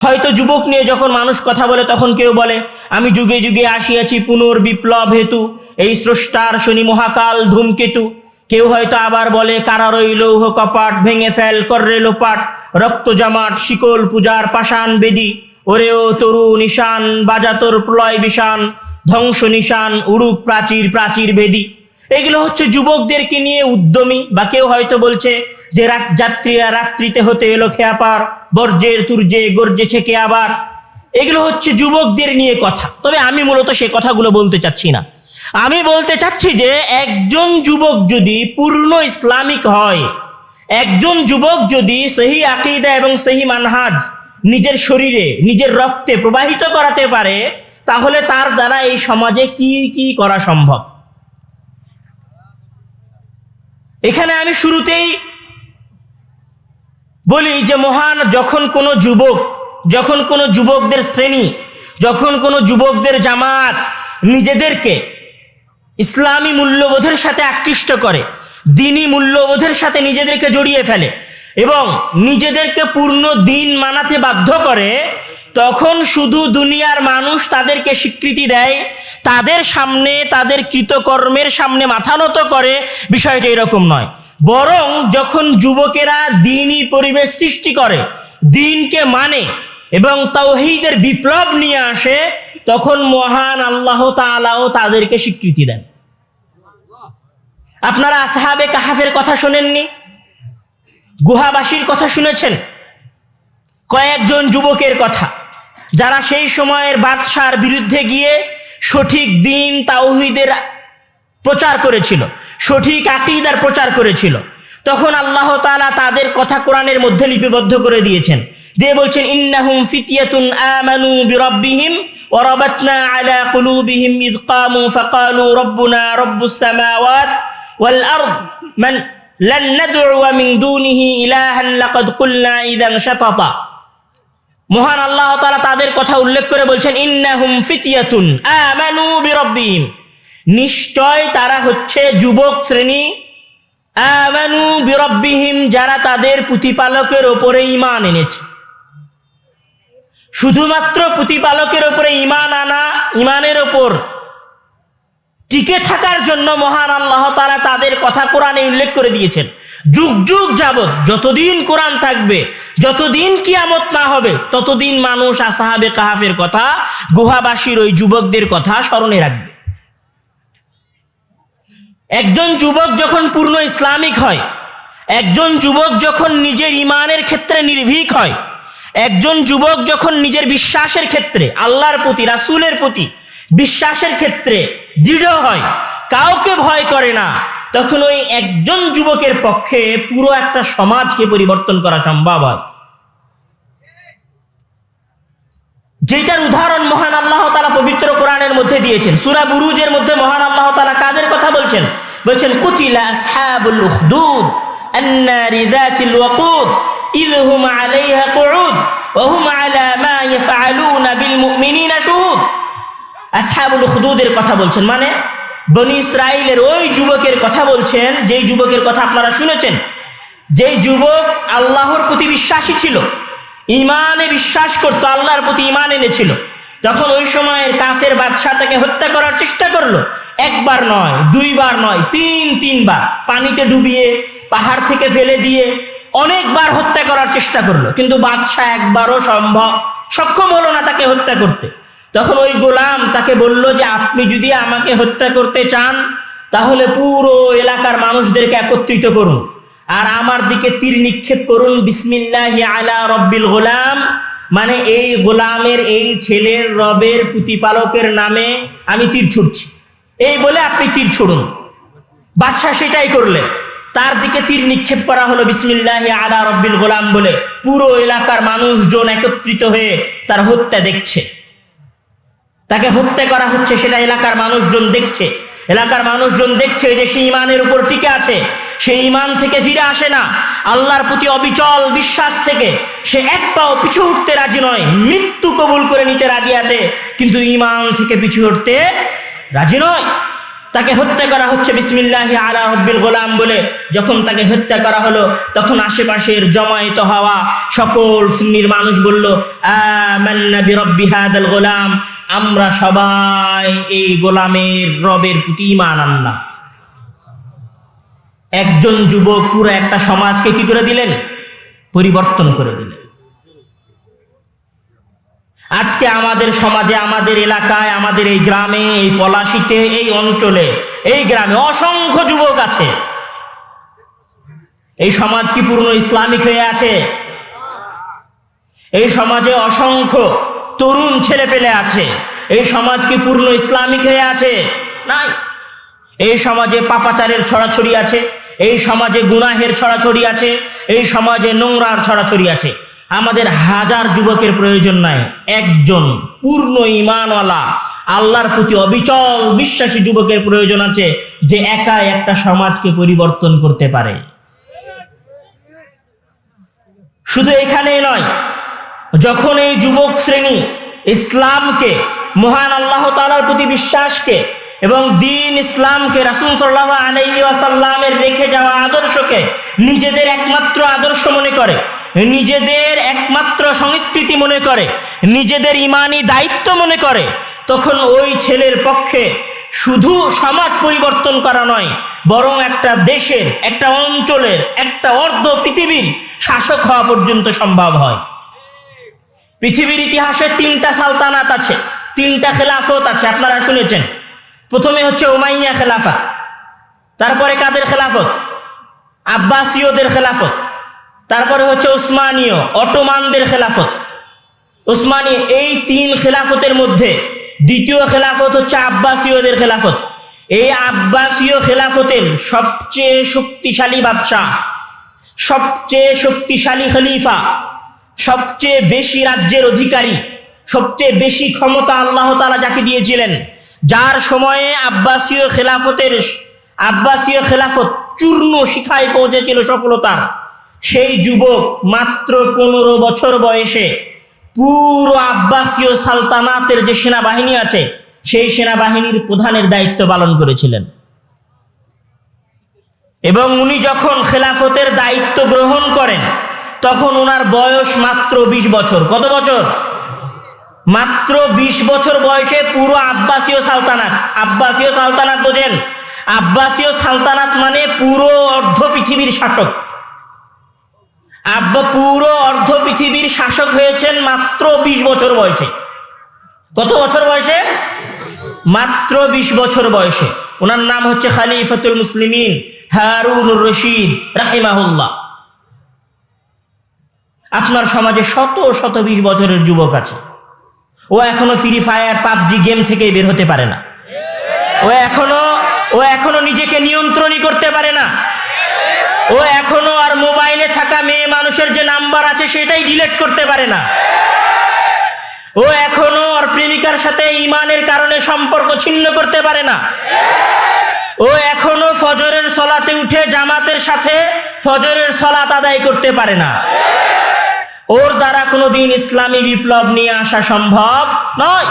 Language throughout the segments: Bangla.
হয়তো যুবক নিয়ে যখন মানুষ কথা বলে, তখন কেউ বলে, আমি যুগে যুগে আসিয়াছি পুনর্বিপ্লব হেতু, এই স্রষ্টার শনি মহাকাল ধূমকেতু। কেউ হয়তো আবার বলে, কারারই লৌহ কপাট ভেঙে ফেল কররে লোপাট, রক্ত জামাট শিকল পূজার পাষাণ বেদি। ওরেও তরু নিশান বাজাতর প্রলয় বিশান ধ্বংস নিশান উড়ুক প্রাচীর প্রাচীর বেদি। এগুলো হচ্ছে যুবকদেরকে নিয়ে উদ্যমী, বা কেউ হয়তো বলছে যে রাত- যাত্রীরা রাত্রিতে হতে এলো খেয়াপার, বর্জ্যের তুর্যে গর্জেছে কে আবার। এগুলো হচ্ছে যুবকদের নিয়ে কথা। তবে আমি মূলত সে কথাগুলো বলতে চাচ্ছি না। আমি বলতে চাচ্ছি যে একজন যুবক যদি পূর্ণ ইসলামিক হয়, একজন যুবক যদি সেই আকিদা এবং সেই মানহাজ নিজের শরীরে, নিজের রক্তে প্রবাহিত করাতে পারে, তাহলে তার দ্বারা এই সমাজে কি কি করা সম্ভব? এখানে আমি শুরুতেই বলি যে মহান, যখন কোনো যুবক, যখন কোনো যুবকদের শ্রেণি, যখন কোনো যুবকদের জামাত নিজেদেরকে ইসলামী মূল্যবোধের সাথে আকৃষ্ট করে, দিনী মূল্যবোধের সাথে নিজেদেরকে জড়িয়ে ফেলে এবং নিজেদেরকে পূর্ণ দিন মানাতে বাধ্য করে, তখন শুধু দুনিয়ার মানুষ তাদেরকে স্বীকৃতি দেয়, তাদের সামনে, তাদের কৃতকর্মের সামনে মাথা নত করে, বিষয়টা এরকম নয়। বরং যখন যুবকেরা দিনই পরিবেশ সৃষ্টি করে, দিনকে মানে এবং তাওহীদের বিপ্লব নিয়ে আসে, তখন মহান আল্লাহ তাআলাও তাদেরকে স্বীকৃতি দেন। আপনারা আসহাবে কাহাফের কথা শোনেননি? গুহাবাসীর কথা শুনেছেন? কয়েকজন যুবকের কথা, যারা সেই সময়ের বাদশার বিরুদ্ধে গিয়ে সঠিক দিন তাওহিদের প্রচার করেছিল, সঠিক আকিদার প্রচার করেছিল। তখন আল্লাহ তাআলা তাদের কথা কোরআনের মধ্যে লিপিবদ্ধ করে দিয়েছেন। দিয়ে বলছেন, ইন্নাহুম ফিতিয়াতুন আমানু বিরাব্বিহিম আলা কুলুবিহিম ইয কামু ফাকালু রব্বুনা রব্বুস সামাওয়াত ওয়াল আরদ মান লান নাদ'ু মিন দুনিহি ইলাহান লাকাদ কুলনা ইযান শাতাতা। মহান আল্লাহ তাআলা তাদের কথা উল্লেখ করে বলছেন, ইন্নাহুম ফিতিয়াতুন আমানু বিরাব্বিহিম। নিশ্চয় তারা হচ্ছে যুবক শ্রেণি। যারা তাদের প্রতিপালকের ওপরে ইমান এনেছে। শুধুমাত্র প্রতিপালকের ওপরে ইমান আনা ইমানের ওপর টিকে থাকার জন্য মহান আল্লাহ তারা তাদের কথা কোরআনে উল্লেখ করে দিয়েছেন। যুগ যুগ যাবৎ যতদিন কোরআন থাকবে, যতদিন কিয়ামত না হবে, ততদিন মানুষ আসাহাবে কাহাফের কথা, গুহাবাসীর ওই যুবকদের কথা স্মরণে রাখবে। একজন যুবক যখন পূর্ণ ইসলামিক হয়, একজন যুবক যখন নিজের ইমানের ক্ষেত্রে নির্ভীক হয়, একজন যুবক যখন নিজের বিশ্বাসের ক্ষেত্রে, আল্লাহর প্রতি, রাসুলের প্রতি বিশ্বাসের ক্ষেত্রে দৃঢ় হয়, কাউকে ভয় করে না, তখন ওই একজন যুবকের পক্ষে পুরো একটা সমাজকে পরিবর্তন করা সম্ভব হয়। যেটার উদাহরণ মহান আল্লাহ তালা পবিত্র কোরআনের মধ্যে দিয়েছেন সুরা বুরুজের মধ্যে মহান আল্লাহ তালা কাদের কথা বলছেন বলছেন কুতিলা আসহাবুল উখদুদ النار ذات الوقود إذ هم عليها قعود وهم على ما يفعلون بالمؤمنين شهود আসহাবুল উখদুদের কথা বলছেন মানে বনি ইসরাইলের ওই যুবকের কথা বলছেন যেই যুবকের কথা আপনারা শুনেছেন যেই যুবক আল্লাহর প্রতি বিশ্বাসী ছিল ইমানে বিশ্বাস করতো, আল্লাহর প্রতি ইমান এনেছিল। যখন ওই সময়ের কাফের বাদশাহ তাকে হত্যা করার চেষ্টা করল, একবার নয়, দুইবার নয়, তিন, তিনবার পানিতে ডুবিয়ে, পাহাড় থেকে ফেলে দিয়ে অনেকবার হত্যা করার চেষ্টা করল। কিন্তু বাদশাহ একবারও সম্ভব, সক্ষম হলো না তাকে হত্যা করতে। তখন ওই গোলাম তাকে বলল যে, আপনি যদি আমাকে হত্যা করতে চান, তাহলে পুরো এলাকার মানুষদেরকে একত্রিত করুন। আর আমার দিকে তীর নিক্ষেপ করুন, বিসমিল্লাহ আলা রব্বিল গোলাম। মানে এই গোলামের, এই ছেলের রবের প্রতিপালকের নামে আমি তীর ছুটছি এই বলে আপনি তীর ছুড়ুন। বাদশাহ সেটাই করলেন। তার দিকে তীর নিক্ষেপ করা হলো, বিসমিল্লাহ আলা রব্বিল গোলাম বলে। পুরো এলাকার মানুষজন একত্রিত হয়ে তার হত্যা দেখছে। তাকে হত্যা করা হচ্ছে, সেটা এলাকার মানুষজন দেখছে। এলাকার মানুষজন দেখছে যে সে ইমানের উপর টিকে আছে। সে ইমান থেকে ফিরে আসে না। আল্লাহর প্রতি অবিচল বিশ্বাস থেকে সে এক পাও পিছু উঠতে রাজি নয়। মৃত্যু কবুল করে নিতে রাজি আছে, কিন্তু ইমান থেকে পিছু উঠতে রাজি নয়। তাকে হত্যা করা হচ্ছে বিসমিল্লাহি আলা হব্বিল গোলাম বলে। যখন তাকে হত্যা করা হলো, তখন আশেপাশের জমায়েত হওয়া সকল সুন্নির মানুষ বলল, আমান্না বিরব্বি হাদাল গোলাম। আমরা সবাই এই গোলামের রবের প্রতি ইমান আনলাম। একজন যুবক পুরো একটা সমাজকে কি করে দিলেন? পরিবর্তন করে দিলেন। আজকে আমাদের সমাজে, আমাদের এলাকায়, আমাদের এই গ্রামে, এই পলাশিতে, এই অঞ্চলে, এই গ্রামে অসংখ্য যুবক আছে। এই সমাজ কি পূর্ণ ইসলামিক হয়ে আছে? এই সমাজে অসংখ্য তরুণ ছেলে পেলে আছে। এই সমাজ কি পূর্ণ ইসলামিক হয়ে আছে? নাই। এই সমাজে পাপাচারের ছড়াছড়ি আছে। এই সমাজে গুনাহের ছড়াছড়ি আছে। এই সমাজে নোংরার ছড়াছড়ি আছে। আমাদের হাজার যুবকের প্রয়োজন নাই। একজন পূর্ণ ইমানওয়ালা আল্লাহর প্রতি অবিচল বিশ্বাসী যুবকের প্রয়োজন আছে যে একা একটা সমাজকে পরিবর্তন করতে পারে। শুধু এখানেই নয় যখন এই যুবক শ্রেণি ইসলামকে, মহান আল্লাহ তালার প্রতি বিশ্বাসকে এবং দিন ইসলামকে, রাসুল সাল্লাহ আলাইহি ওয়াসাল্লামের রেখে যাওয়া আদর্শকে নিজেদের একমাত্র আদর্শ মনে করে, নিজেদের একমাত্র সংস্কৃতি মনে করে, নিজেদের ইমানি দায়িত্ব মনে করে, তখন ওই ছেলের পক্ষে শুধু সমাজ পরিবর্তন করা নয়, বরং একটা দেশের, একটা অঞ্চলের, একটা অর্ধ পৃথিবীর শাসক হওয়া পর্যন্ত সম্ভব হয়। পৃথিবীর ইতিহাসে তিনটা সালতানাত আছে, তিনটা খেলাফত আছে, আপনারা শুনেছেন। প্রথমে হচ্ছে ওমাইয়া খেলাফত তারপরে কাদের খেলাফত? আব্বাসীয়দের খেলাফত, তারপরে হচ্ছে উসমানীয়, অটোমানদের খেলাফত। উসমানী, এই তিন খেলাফতের মধ্যে দ্বিতীয় খেলাফত হচ্ছে আব্বাসীয়দের খেলাফত। এই আব্বাসীয় খেলাফতের সবচেয়ে শক্তিশালী বাদশাহ, সবচেয়ে শক্তিশালী খলিফা সবচেয়ে বেশি রাজ্যের অধিকারী, সবচেয়ে বেশি ক্ষমতা আল্লাহ তালা যাকে দিয়েছিলেন, যার সময়ে আব্বাসীয় খেলাফতের আব্বাসীয় খেলাফত চূর্ণ শিখায় পৌঁছেছিল সফলতার, সেই যুবক মাত্র পনেরো বছর বয়সে পুরো আব্বাসীয় সালতানাতের যে সেনাবাহিনী আছে, সেই সেনাবাহিনীর প্রধানের দায়িত্ব পালন করেছিলেন। এবং উনি যখন খেলাফতের দায়িত্ব গ্রহণ করেন তখন ওনার বয়স মাত্র ২০ বছর। কত বছর? মাত্র ২০ বছর বয়সে পুরো আব্বাসীয় সালতানাত। আব্বাসীয় সালতানাত বোঝেন? আব্বাসীয় সালতানাত মানে পুরো অর্ধ পৃথিবীর শাসক। আব্বা পুরো অর্ধ পৃথিবীর শাসক হয়েছেন মাত্র ২০ বছর বয়সে। কত বছর বয়সে? মাত্র ২০ বছর বয়সে। ওনার নাম হচ্ছে খালিফাতুল মুসলিমিন হারুনুর রশিদ রাহিমাহুল্লাহ। আপনার সমাজে শত শত বিশ বছরের যুবক আছে। ও এখনও ফ্রি ফায়ার পাবজি গেম থেকে বের হতে পারে না। ও এখনও ও এখনও নিজেকে নিয়ন্ত্রণই করতে পারে না। ও এখনও আর মোবাইলে থাকা মেয়ে মানুষের যে নাম্বার আছে সেটাই ডিলিট করতে পারে না। ও এখনও আর প্রেমিকার সাথে ইমানের কারণে সম্পর্ক ছিন্ন করতে পারে না। ও এখনও ফজরের সলাতে উঠে জামাতের সাথে ফজরের সলাত আদায় করতে পারে না। ওর দ্বারা কোনোদিন ইসলামী বিপ্লব নিয়ে আসা সম্ভব নয়।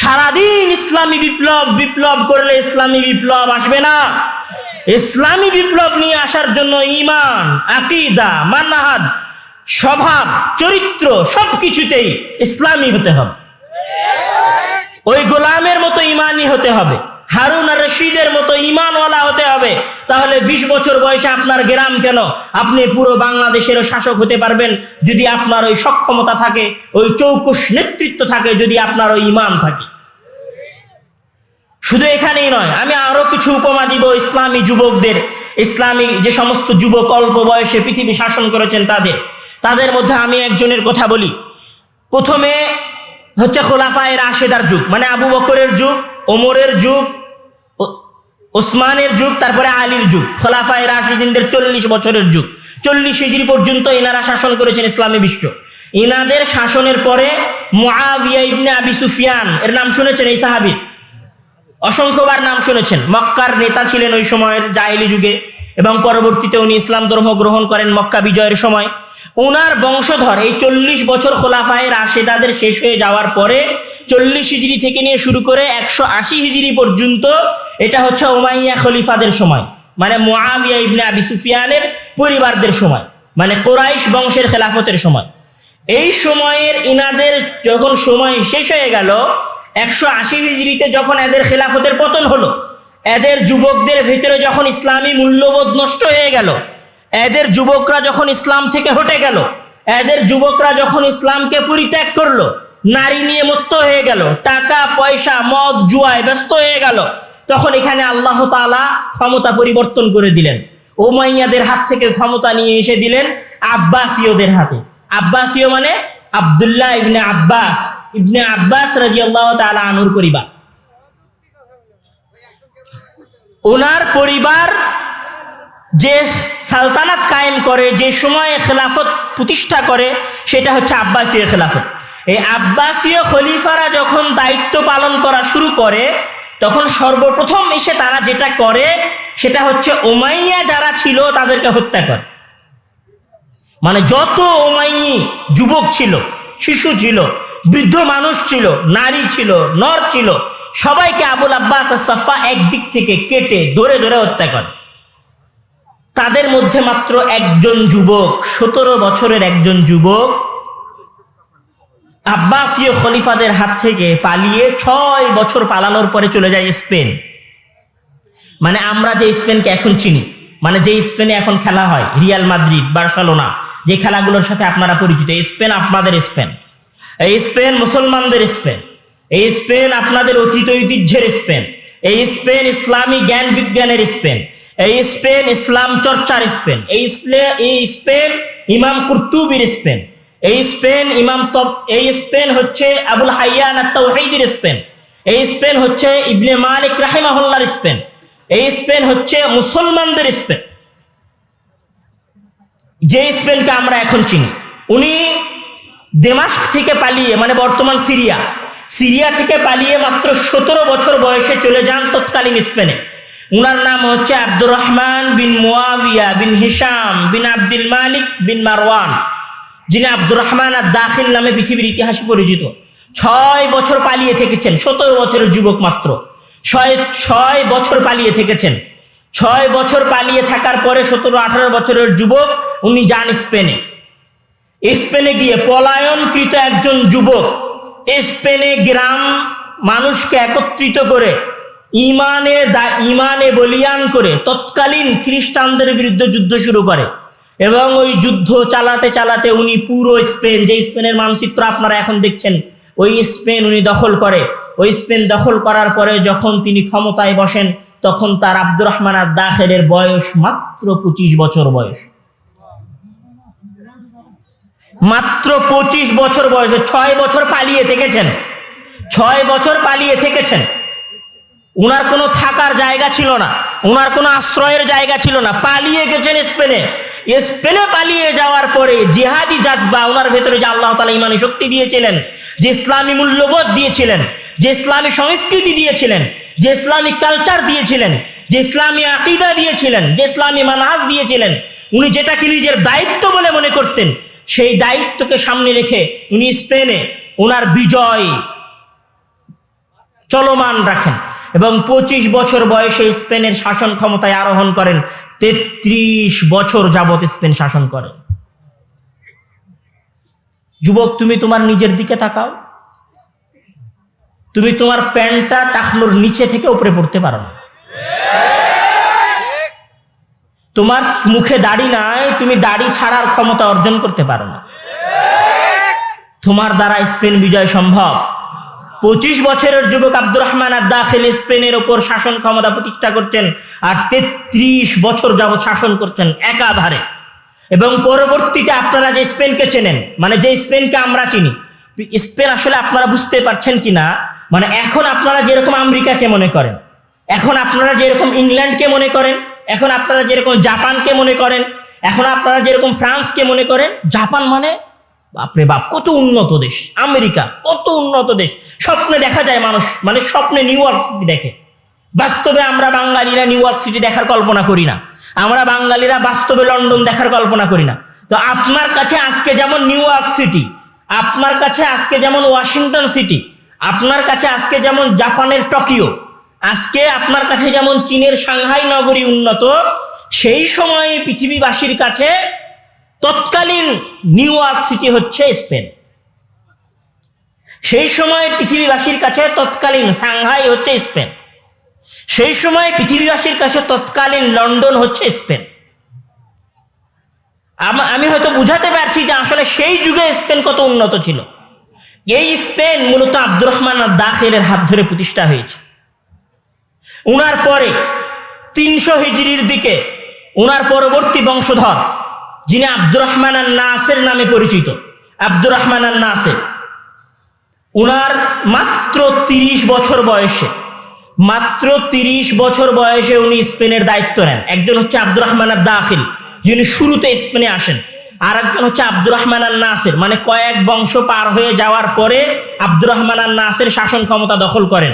সারাদিন ইসলামী বিপ্লব বিপ্লব করলে ইসলামী বিপ্লব আসবে না। ইসলামী বিপ্লব নিয়ে আসার জন্য ইমান আকিদা মান্নাহাদ স্বভাব, চরিত্র সব কিছুতেই ইসলামী হতে হবে। ওই গোলামের মতো ইমানই হতে হবে। হারুন আর রশিদের মতো ইমানওয়ালা হতে হবে। তাহলে ২০ বছর বয়সে আপনার গ্রাম কেন? আপনি পুরো বাংলাদেশেরও শাসক হতে পারবেন যদি আপনার ওই সক্ষমতা থাকে, ওই চৌকুশ নেতৃত্ব থাকে, যদি আপনার ওই ইমান থাকে। শুধু এখানেই নয়, আমি আরও কিছু উপমা দিব ইসলামী যুবকদের। ইসলামী যে সমস্ত যুবক অল্প বয়সে পৃথিবী শাসন করেছেন তাদের। তাদের মধ্যে আমি একজনের কথা বলি। প্রথমে হচ্ছে খোলাফায়ের আশেদার যুগ মানে আবু বকরের যুগ, ওমরের যুগ ওসমানের যুগ, তারপরে আলীর যুগ, খোলাফায় রাশিদিনদের চল্লিশ বছরের যুগ। চল্লিশ হিজড়ি পর্যন্ত এনারা শাসন করেছেন ইসলামী বিশ্ব। ইনাদের শাসনের পরে মুআবিয়া ইবনে আবি সুফিয়ান, এর নাম শুনেছেন এই সাহাবির? অসংখ্যবার নাম শুনেছেন। মক্কার নেতা ছিলেন ওই সময়ের জাহিলি যুগে। এবং পরবর্তীতে উনি ইসলাম ধর্ম গ্রহণ করেন মক্কা বিজয়ের সময়। ওনার বংশধর এই চল্লিশ বছর খোলাফায় রাশেদাদের শেষ হয়ে যাওয়ার পরে চল্লিশ হিজড়ি থেকে নিয়ে শুরু করে একশো আশি হিজড়ি পর্যন্ত এটা হচ্ছে ওমাইয়া খলিফাদের সময় মানে মুআবিয়া ইবনে আবি সুফিয়ানের পরিবারদের সময় মানে কোরাইশ বংশের খেলাফতের সময়। এই সময়ের ইনাদের যখন সময় শেষ হয়ে গেল, একশো আশি হিজড়িতে যখন এদের খেলাফতের পতন হলো এদের যুবকদের ভেতরে যখন ইসলামী মূল্যবোধ নষ্ট হয়ে গেল, এদের যুবকরা যখন ইসলাম থেকে হটে গেল, এদের যুবকরা যখন ইসলামকে পরিত্যাগ করল, নারী নিয়ে মত্ত হয়ে গেল, টাকা, পয়সা, মদ জুয়ায় ব্যস্ত হয়ে গেল, তখন এখানে আল্লাহ তাআলা ক্ষমতা পরিবর্তন করে দিলেন। ওমাইয়াদের হাত থেকে ক্ষমতা নিয়ে এসে দিলেন আব্বাসীয়দের হাতে। আব্বাসীয় মানে আব্দুল্লাহ ইবনে আব্বাস। ইবনে আব্বাস রাজিয়াল্লাহ তাআলা আনুর পরিবার। ওনার পরিবার যে সালতানাত কায়েম করে, যে সময়ে খেলাফত প্রতিষ্ঠা করে, সেটা হচ্ছে আব্বাসীয় খেলাফত। এই আব্বাসীয় খলিফারা যখন দায়িত্ব পালন করা শুরু করে, তখন সর্বপ্রথম এসে তারা যেটা করে, সেটা হচ্ছে ওমাইয়া যারা ছিল, তাদেরকে হত্যা করে। মানে যত ওমাইয়ি যুবক ছিল, শিশু ছিল, বৃদ্ধ মানুষ ছিল, নারী ছিল, নর ছিল সবাইকে আবুল আব্বাস আর সাফা একদিক থেকে কেটে ধরে ধরে হত্যা করে। তাদের মধ্যে মাত্র একজন যুবক, সতেরো বছরের একজন যুবক, আব্বাসীয় খলিফাদের হাত থেকে পালিয়ে ছয় বছর পালানোর পরে চলে যায় স্পেন। মানে আমরা যে স্পেনকে এখন চিনি মানে যে স্পেনে এখন খেলা হয়, রিয়াল মাদ্রিদ, বার্সেলোনা, যে খেলাগুলোর সাথে আপনারা পরিচিত স্পেন আপনাদের স্পেন। এই স্পেন মুসলমানদের স্পেন। এই স্পেন আপনাদের অতীত ঐতিহ্যের স্পেন। এই স্পেন ইসলামী জ্ঞান বিজ্ঞানের স্পেন। এই স্পেন ইসলাম চর্চার স্পেন। এই এই স্পেন ইমাম কুর্তুবির স্পেন। এই স্পেন ইমাম তব এই স্পেন হচ্ছে আবুল হাইয়ান আত্মাহিদের স্পেন। এই স্পেন হচ্ছে ইবনে মালিক রাহিমাহুল্লার স্পেন। এই স্পেন হচ্ছে মুসলমানদের স্পেন। যে স্পেনকে আমরা এখন চিনি। উনি দেমাস্ক থেকে পালিয়ে মানে বর্তমান সিরিয়া সিরিয়া থেকে পালিয়ে মাত্র সতেরো বছর বয়সে চলে যান তৎকালীন স্পেনে। উনার নাম হচ্ছে আব্দুর রহমান বিন মুয়াবিয়া বিন হিসাম বিন আব্দুল মালিক বিন মারওয়ান, যিনি আব্দুর রহমান আর দাখিল নামে পৃথিবীর ইতিহাসে পরিচিত। ছয় বছর পালিয়ে থেকেছেন, সতেরো বছরের যুবক মাত্র। ছয় ছয় বছর পালিয়ে থেকেছেন। ছয় বছর পালিয়ে থাকার পরে সতেরো, আঠারো বছরের যুবক উনি যান স্পেনে। স্পেনে গিয়ে পলায়নকৃত একজন যুবক স্পেনে গ্রাম মানুষকে একত্রিত করে ইমানে ইমানে বলিয়ান করে তৎকালীন খ্রিস্টানদের বিরুদ্ধে যুদ্ধ শুরু করে। এবং ওই যুদ্ধ চালাতে চালাতে উনি পুরো স্পেন যে স্পেনের মানচিত্র আপনারা এখন দেখছেন, ওই স্পেন উনি দখল করে। ওই স্পেন দখল করার পরে যখন তিনি ক্ষমতায় বসেন, তখন তার আব্দুর রহমান আর দাখেলের বয়স মাত্র পঁচিশ বছর বয়স। মাত্র পঁচিশ বছর বয়সে ছয় বছর পালিয়ে থেকেছেন। ছয় বছর পালিয়ে থেকেছেন। উনার কোনো থাকার জায়গা ছিল না। উনার কোনো আশ্রয়ের জায়গা ছিল না। পালিয়ে গেছেন স্পেনে। স্পেনে পালিয়ে যাওয়ার পরে জিহাদি জাজবা ওনার ভেতরে যে আল্লাহ তালা ইমানি শক্তি দিয়েছিলেন, যে ইসলামী মূল্যবোধ দিয়েছিলেন, যে ইসলামী সংস্কৃতি দিয়েছিলেন, যে ইসলামী কালচার দিয়েছিলেন, যে ইসলামী আকিদা দিয়েছিলেন, যে ইসলামী মানহাজ দিয়েছিলেন, উনি যেটাকে নিজের দায়িত্ব বলে মনে করতেন সেই দায়িত্বকে সামনে রেখে উনি স্পেনে ওনার বিজয় চলমান রাখেন এবং পঁচিশ বছর বয়সে স্পেনের শাসন ক্ষমতায় আরোহণ করেন, তেত্রিশ বছর যাবত স্পেন শাসন করেন। যুবক, তুমি তোমার নিজের দিকে তাকাও। তুমি তোমার প্যান্টটা টাকনোর নিচে থেকে উপরে পড়তে পারো না। তোমার মুখে দাড়ি নাই, তুমি দাড়ি ছাড়ার ক্ষমতা অর্জন করতে পারো না। তোমার দ্বারা স্পেন বিজয় সম্ভব। পঁচিশ বছরের যুবক আব্দুর রহমান আর স্পেনের ওপর শাসন ক্ষমতা প্রতিষ্ঠা করছেন আর তেত্রিশ বছর যাবৎ শাসন করছেন একাধারে। এবং পরবর্তীতে আপনারা যে স্পেনকে চেনেন মানে যে স্পেনকে আমরা চিনি, স্পেন আসলে আপনারা বুঝতে পারছেন কি না মানে এখন আপনারা যেরকম আমেরিকাকে মনে করেন, এখন আপনারা যেরকম ইংল্যান্ডকে মনে করেন এখন আপনারা যেরকম জাপানকে মনে করেন, এখন আপনারা যেরকম ফ্রান্সকে মনে করেন, জাপান মানে বাপরে বাপ, কত উন্নত দেশ, আমেরিকা কত উন্নত দেশ, স্বপ্নে দেখা যায় মানুষ মানে স্বপ্নে নিউ ইয়র্ক সিটি দেখে। বাস্তবে আমরা বাঙালিরা নিউ ইয়র্ক সিটি দেখার কল্পনা করি না। আমরা বাঙালিরা বাস্তবে লন্ডন দেখার কল্পনা করি না। তো আপনার কাছে আজকে যেমন নিউ ইয়র্ক সিটি, আপনার কাছে আজকে যেমন ওয়াশিংটন সিটি, আপনার কাছে আজকে যেমন জাপানের টোকিও আজকে আপনার কাছে যেমন চীনের সাংহাই নগরী উন্নত, সেই সময়ে পৃথিবীবাসীর কাছে তৎকালীন নিউ ইয়র্ক সিটি হচ্ছে স্পেন। সেই সময় পৃথিবীবাসীর কাছে তৎকালীন সাংহাই হচ্ছে স্পেন। সেই সময় পৃথিবীবাসীর কাছে তৎকালীন লন্ডন হচ্ছে স্পেন। আমি হয়তো বুঝাতে পারছি যে আসলে সেই যুগে স্পেন কত উন্নত ছিল। এই স্পেন মূলত আব্দুর রহমান দাখিলের হাত ধরে প্রতিষ্ঠা হয়েছে। উনার পরে তিনশো হিজড়ির দিকে, উনার পরবর্তী বংশধর, যিনি আব্দুর রহমান আর নাসের নামে পরিচিত, আব্দুর রহমান আর নাসের উনার মাত্র তিরিশ বছর বয়সে, মাত্র তিরিশ বছর বয়সে উনি স্পেনের দায়িত্ব নেন। একজন হচ্ছে আব্দুর রহমান আর দাখিল যিনি শুরুতে স্পেনে আসেন। আর একজন হচ্ছে আব্দুর রহমান আর নাসের মানে কয়েক বংশ পার হয়ে যাওয়ার পরে আব্দুর রহমান আর নাসের শাসন ক্ষমতা দখল করেন।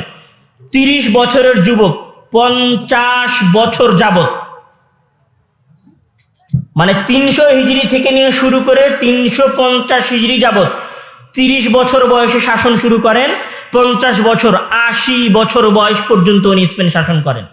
তিরিশ বছরের যুবক, পঞ্চাশ বছর যাবত মানে তিনশো হিজড়ি থেকে নিয়ে শুরু করে তিনশো পঞ্চাশ হিজড়ি যাবত তিরিশ বছর বয়সে শাসন শুরু করেন, পঞ্চাশ বছর আশি বছর বয়স পর্যন্ত উনি স্পেন শাসন করেন।